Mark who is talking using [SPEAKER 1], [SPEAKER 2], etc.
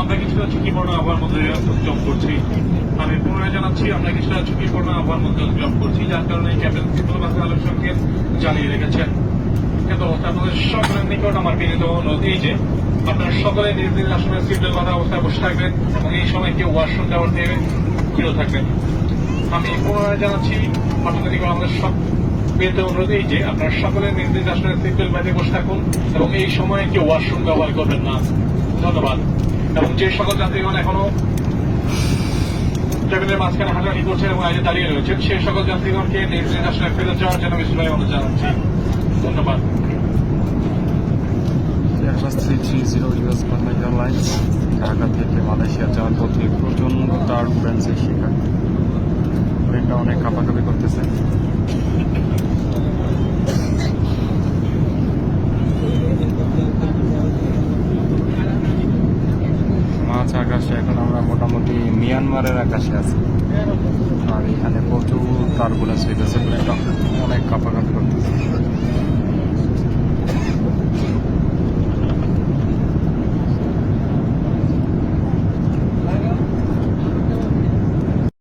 [SPEAKER 1] আমরা কিছুটা ঝুঁকিপূর্ণ আবহাওয়ার করছি। আমি পুনরায় জানাচ্ছি, আমরা কিছুটা ঝুঁকিপূর্ণ আবহাওয়ার মধ্যে জব করছি, যার কারণে ক্যাপ্টেন রেখেছেন। কিন্তু আপনাদের সকলের নিকট আমার বিনীত অনুরোধ এই যে, আপনারা সকলে নিজ নিজ আসলে সিদ্ধুল মাথা অবস্থায় বসে থাকবেন এবং এই সময় কেউ ওয়াশরুম যাওয়ার থেকে থাকবেন। আমি পুনরায় জানাচ্ছি আপনাদের আমাদের সব বিনীত অনুরোধ এই যে আপনারা সকলে নিজ আসলে সিদ্ধুল মাঠে বসে থাকুন এবং এই সময়ে কেউ ওয়াশরুম ব্যবহার করবেন না। ধন্যবাদ। এবং যে সকল যাত্রীগণ এখনও টেবিলের মাঝখানে হাঁটাহাঁটি করছেন এবং আগে দাঁড়িয়ে রয়েছেন, সেই সকল যাত্রীগণকে নিজ আসলে ফেরত যাওয়ার জন্য বিশ্বভাবে অনুরোধ জানাচ্ছি। ধন্যবাদ।
[SPEAKER 2] থেকে মালয়েশিয়া যাওয়ার পথে প্রচণ্ড অনেক কাঁপাকাঁপি করতেছে। মাছ আকাশে, এখন আমরা মোটামুটি মিয়ানমারের আকাশে আছি। আর এখানে প্রচুর তারগুলো সেই প্লেনটা অনেক কাঁপাকাঁপি